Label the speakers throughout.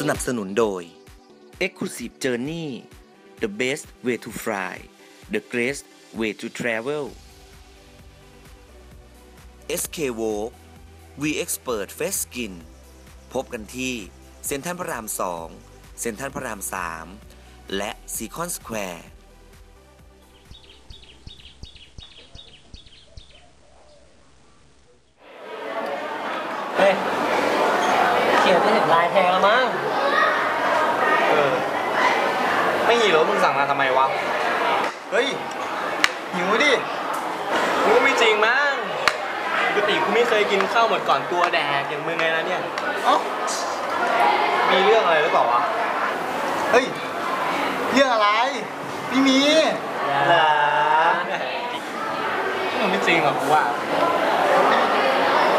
Speaker 1: สนับสนุนโดย Exclusive Journey The best way to fly The great way to travel SK w o k We Expert Face Skin พบกันที่เซ็นทรัลพระราม 2 เซ็นทรัลพระราม 3 และซีคอนสแควร์
Speaker 2: เฮ้ยเขียนจะเห็นลายแทงแล้วมั้ง
Speaker 3: เออ ไม่หิวแล้วมึงสั่งมาทำไมวะ เฮ้ย หิวดิ
Speaker 2: กูก็ไม่จริงมั้งปกติกูไม่ เคยกินข้าวหมดก่อนตัวแดกอย่างมึงไงนะเนี่ย
Speaker 3: เอ้ามีเรื่องอะไรหรือเปล่าวะ เฮ้ย เรื่องอะไร ไม่มี
Speaker 2: เหรอมันไม่จริงหรอกกูว่า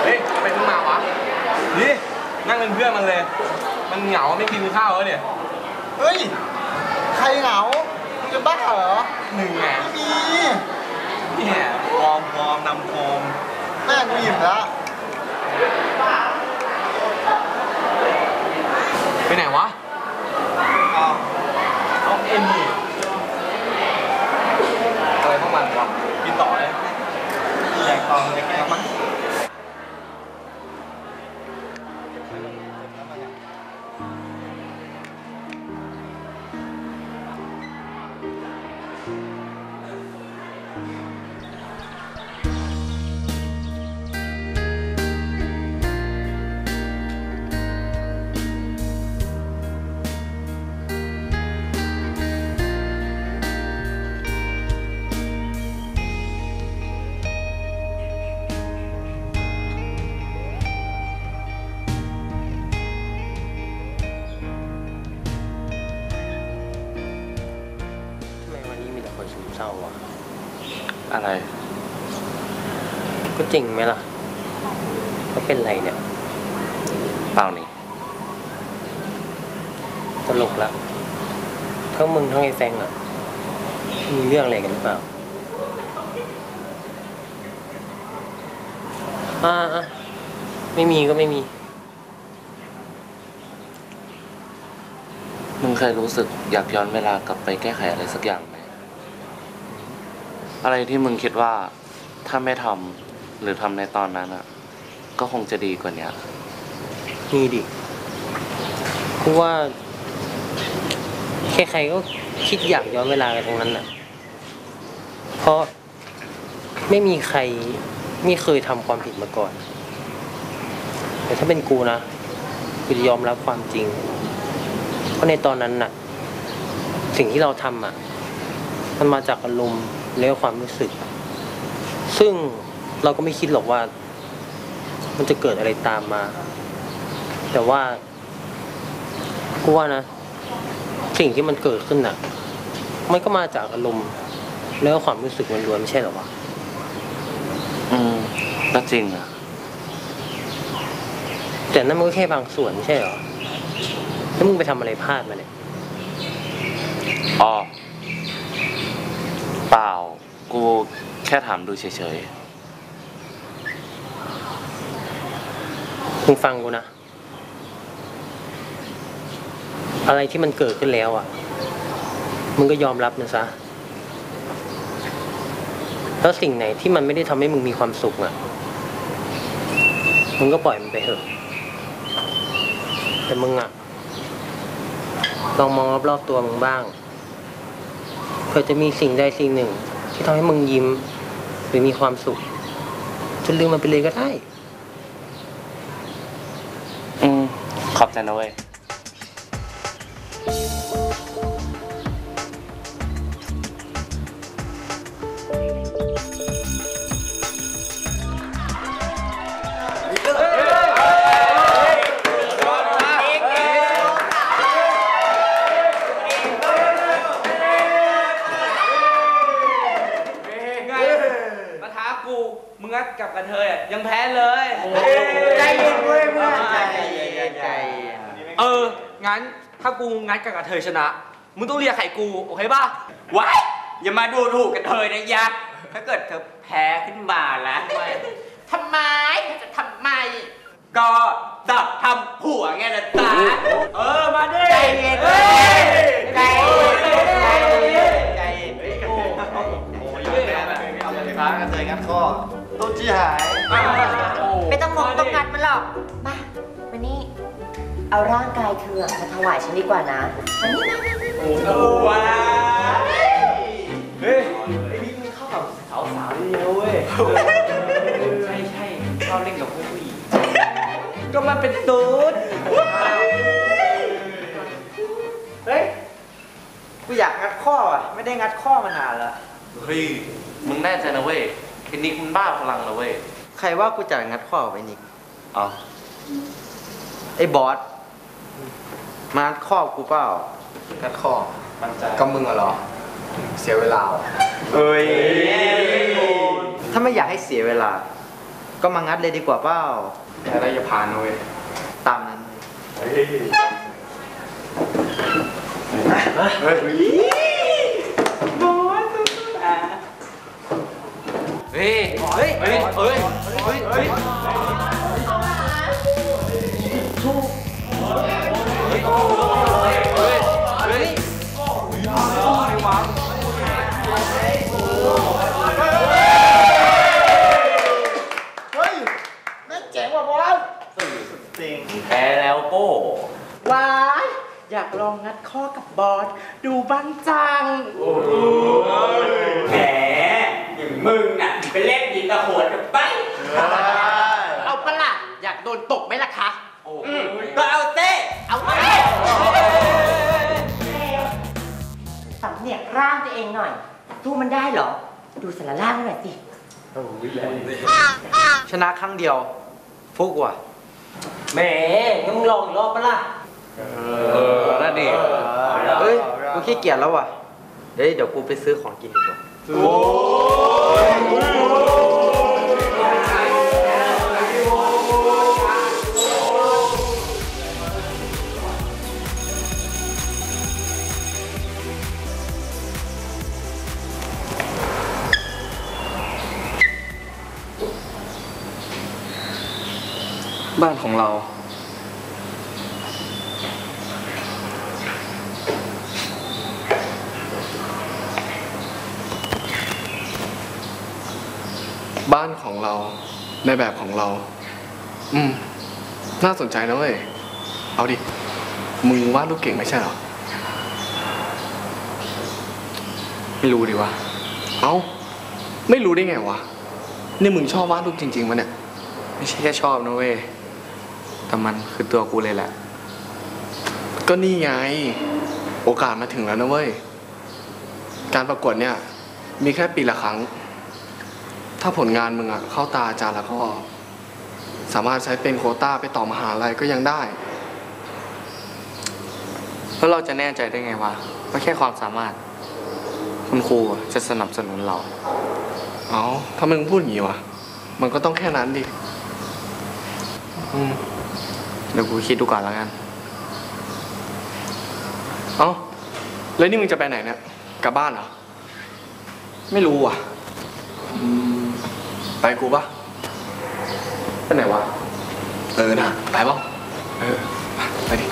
Speaker 2: เฮ้ยไปมึงมาวะนี่นั่งเป็นเพื่อนมันเลย มันเหงาไม่กินข้าวแล้วเนี่ย
Speaker 3: เฮ้ย ใครเหงามึงจะบ้าเหรอ
Speaker 2: หนึ่งไง
Speaker 3: ไม่มี
Speaker 2: เนี่ยพร้อมพร้อมนำพร้อม
Speaker 3: แม่กูอิ่มแล้ว
Speaker 2: ไปไหนวะ
Speaker 3: อ้าว
Speaker 2: เอาเอ็นดิอะไรพวกมันวะกินต่อเลย
Speaker 3: แดกตองเลยแกมั้ง
Speaker 4: ท
Speaker 5: อะไร
Speaker 4: ก็จริงไหมล่ะก็เป็นไรเนี่ย
Speaker 5: เปล่านี่
Speaker 4: ตลกละทั้งมึงทั้งไอ้แฟงอะมีเรื่องอะไรกันหรือเปล่าอ่าอะไม่มีก็ไม่มี
Speaker 5: มึงเคยรู้สึกอยากย้อนเวลากลับไปแก้ไขอะไรสักอย่างไหม อะไรที่มึงคิดว่าถ้าไม่ทำหรือทำในตอนนั้นอะก็คงจะดีกว่านี้
Speaker 4: มีดิกูว่าใครๆก็คิดอยากย้อนเวลากันทั้งนั้นน่ะ เพราะไม่มีใครไม่เคยทำความผิดมาก่อน แต่ถ้าเป็นกูนะกูจะยอมรับความจริง เพราะในตอนนั้นน่ะ สิ่งที่เราทำอะ มันมาจากอารมณ์ และความรู้สึก ซึ่งเราก็ไม่คิดหรอกว่า มันจะเกิดอะไรตามมา แต่ว่ากูว่านะ สิ่งที่มันเกิดขึ้นน่ะ มันก็มาจากอารมณ์แล้วความรู้สึกมันล้วนไม่ใช่เหรอวะ
Speaker 5: อืมก็จริงอะ
Speaker 4: แต่นั่นมันก็แค่บางส่วนไม่ใช่เหรอแล้วมึงไปทำอะไรพลาดมาเนี่ย
Speaker 5: อ๋อ เปล่า กูแค่ถามดูเฉยๆ
Speaker 4: มึงฟังกูนะ อะไรที่มันเกิดขึ้นแล้วอะ มึงก็ยอมรับนะซะ แล้วสิ่งไหนที่มันไม่ได้ทำให้มึงมีความสุขอะ มึงก็ปล่อยมันไปเถอะ แต่มึงอะ ลองมองรอบๆตัวมึงบ้าง ผื่อจะมีสิ่งใดสิ่งหนึ่ง ที่ทำให้มึงยิ้ม หรือมีความสุขจนลืมมันไปเลยก็ได้
Speaker 5: อืม ขอบใจนะเว้ย
Speaker 2: ถ้ากูงัดกับกระเทยชนะ มึงต้องเรียกไข่กูโอเคป่ะ
Speaker 6: ไว้อย่ามาดูถูกกันเธอนะยักษ์ถ้าเกิดเธอแพ้ขึ้นมาแล้วทำไมเธอจะทำไม ก็ดับทำผัวไงนะจ๊ะเออมาดิ
Speaker 3: ใจเย็น
Speaker 6: เฮ้ย
Speaker 3: ใจเย็นใจเย็นใจเย็น
Speaker 6: โอ้ย
Speaker 3: โอ้ยแม่แบบเอาไปพักกันเลยงั้นข้อต้นจี้หาย
Speaker 7: ไม่ต้องงงต้องงัดมันหรอกมาวันนี้ เอาร่างกายเธอมาถวายฉันดีกว่านะวันนี้นะ
Speaker 6: ว้า
Speaker 3: เฮ้ยไอ้นี่มันเข้ากับสาวสาวๆดีนะเว้ย
Speaker 6: ใช่ใช่ชอบเล่นกับผู้หญิงก็มันเป็นตูด
Speaker 3: เฮ้ยกูอยากงัดข้ออะไม่ได้งัดข้อมานานแล้ว
Speaker 5: เฮ้ยมึงแน่ใจนะเว้ยไอ้นิกมันบ้าพลังนะเว้ย
Speaker 3: ใครว่ากูจะงัดข้อกับไอ้นิก
Speaker 5: เอา
Speaker 3: ไอ้บอส มางัดข้อกูเปล่างัดข้อก็มึงอะเหรอ เสียเวลาเอ้ย ถ้าไม่อยากให้เสียเวลา ก็มางัดเลยดีกว่าเปล่าแต่เราจะผ่านเว้ยตามนั้น
Speaker 5: เฮ้ย เฮ้ย เฮ้ย เฮ้ยเฮ้ยเฮ้ย แพ้แล้วโก้
Speaker 6: ว้าย อยากลองงัดข้อกับบอสดูบ้างจัง โอ้ย
Speaker 8: แหมอย่างมึงน่ะไปเล่นยิงตะโขนกันไป
Speaker 6: เอาปะล่ะอยากโดนตกไหม
Speaker 8: อ
Speaker 7: งหน่อย สู้มันได้เหรอ ดูสารร่างหน่อยสิ
Speaker 3: ชนะครั้งเดียวฟุกว่ะ
Speaker 4: แหมงั้นมึงลองอีกรอบปะล่ะ
Speaker 5: เออนั่นดิ
Speaker 3: เฮ้ยกูขี้เกียจแล้วว่ะเฮ้ยเดี๋ยวกูไปซื้อของกินดีกว่าา
Speaker 2: นของเรา
Speaker 9: ในแบบของเรา อืม น่าสนใจนะเว้ย เอาดิ มึงวาดรูปเก่งไม่ใช่หรอ ไม่รู้ดิวะ เอาไม่รู้ได้ไงวะ นี่มึงชอบวาดรูปจริงๆมันเนี่ย
Speaker 3: ไม่ใช่แค่ชอบนะเว้ย แต่มันคือตัวกูเลยแหละ
Speaker 9: ก็นี่ไง โอกาสมาถึงแล้วนะเว้ย การประกวดเนี่ย มีแค่ปีละครั้ง ถ้าผลงานมึงอะเข้าตาอาจารย์แล้วก็ สามารถใช้เป็นโควต้าไปต่อมหาลัยก็ยังได้
Speaker 3: แล้วเราจะแน่ใจได้ไงวะว่าแค่ความสามารถ คุณครูจะสนับสนุนเรา
Speaker 9: เอาถ้ามึงพูดอย่างนี้วะมันก็ต้องแค่นั้นดิ
Speaker 3: อืมเดี๋ยวกูคิดดูก่อนแล้วกัน
Speaker 9: เอาแล้วนี่มึงจะไปไหนเนี่ยกลับบ้านเหรอ
Speaker 3: ไม่รู้อะ
Speaker 9: ไปกูปะ
Speaker 3: ไปไหนวะ
Speaker 9: เออนะไปปะเออ ไปดิ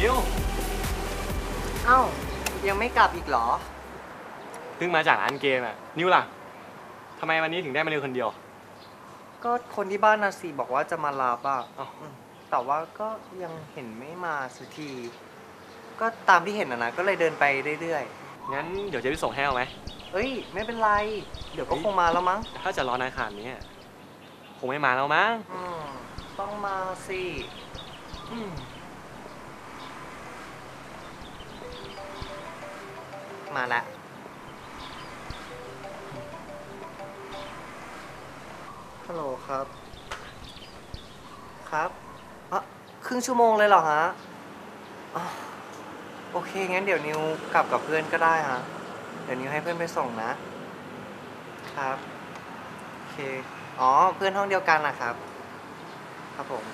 Speaker 2: นิว
Speaker 3: เอ้า ยังไม่กลับอีกเหรอ
Speaker 2: เพิ่งมาจากร้านเกมอะ นิวล่ะ ทำไมวันนี้ถึงได้มาเร็วคนเดียว
Speaker 3: ก็คนที่บ้านนาซีบอกว่าจะมาลาบ้า
Speaker 2: เอ้า
Speaker 3: แต่ว่าก็ยังเห็นไม่มาสักที ก็ตามที่เห็นนะนะ ก็เลยเดินไปเรื่อย
Speaker 2: งั้นเดี๋ยวจะไปส่งให้เอาไหม
Speaker 3: ๆ เอ้ย ไม่เป็นไร เดี๋ยวก็คงมาแล้วมั้ง
Speaker 2: ถ้าจะรอนานขนาดนี้คงไม่มาแล้วมั้ง
Speaker 3: อืม ต้องมาสิอืมมาแล้ว ฮัลโหลครับ ครับอะครึ่งชั่วโมงเลยเหรอฮะอะโอเค งั้นเดี๋ยวนิวกลับกับเพื่อนก็ได้ฮะ เดี๋ยวนิวให้เพื่อนไปส่งนะ ครับ โอเค อ๋อ เพื่อนห้องเดียวกันนะครับ ครับผม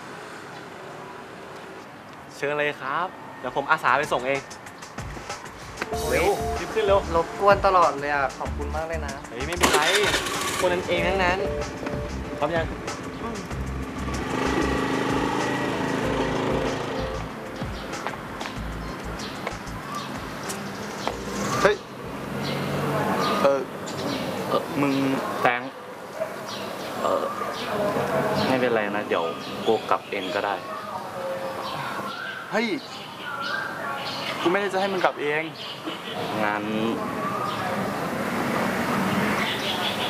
Speaker 2: เชิญเลยครับ เดี๋ยวผมอาสาไปส่งเอง เร็วรีบขึ้นเร็ว
Speaker 3: รบกวนตลอดเลยอะ ขอบคุณมากเลยนะ
Speaker 2: เฮ้ยไม่เป็นไร คนนั้นเองทั้งนั้น พร้อมยัง
Speaker 10: เฮ้ย เออ
Speaker 5: เออมึงแตงเออไม่เป็นไรนะ เดี๋ยวกูกลับเองก็ได้
Speaker 10: เฮ้ย กูไม่ได้จะให้มึงกลับเอง
Speaker 5: งั้น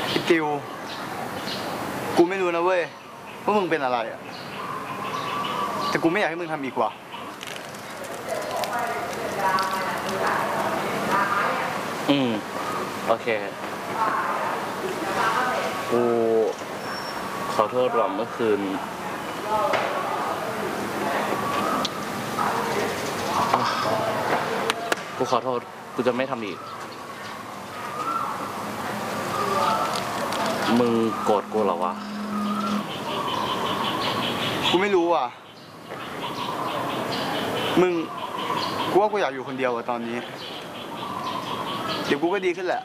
Speaker 10: ไอ้ติว กูไม่รู้นะเว้ยว่ามึงเป็นอะไรอะแต่กูไม่อยากให้มึงทำอีกว่ะ
Speaker 5: อืม โอเค กู ขอโทษว่าเมื่อคืน กูขอโทษ กูจะไม่ทำอีก มึงโกรธกูเหรอวะ
Speaker 10: กูไม่รู้อะ มึง กูว่ากูอยากอยู่คนเดียวอะตอนนี้ เดี๋ยวกูก็ดีขึ้นแหละ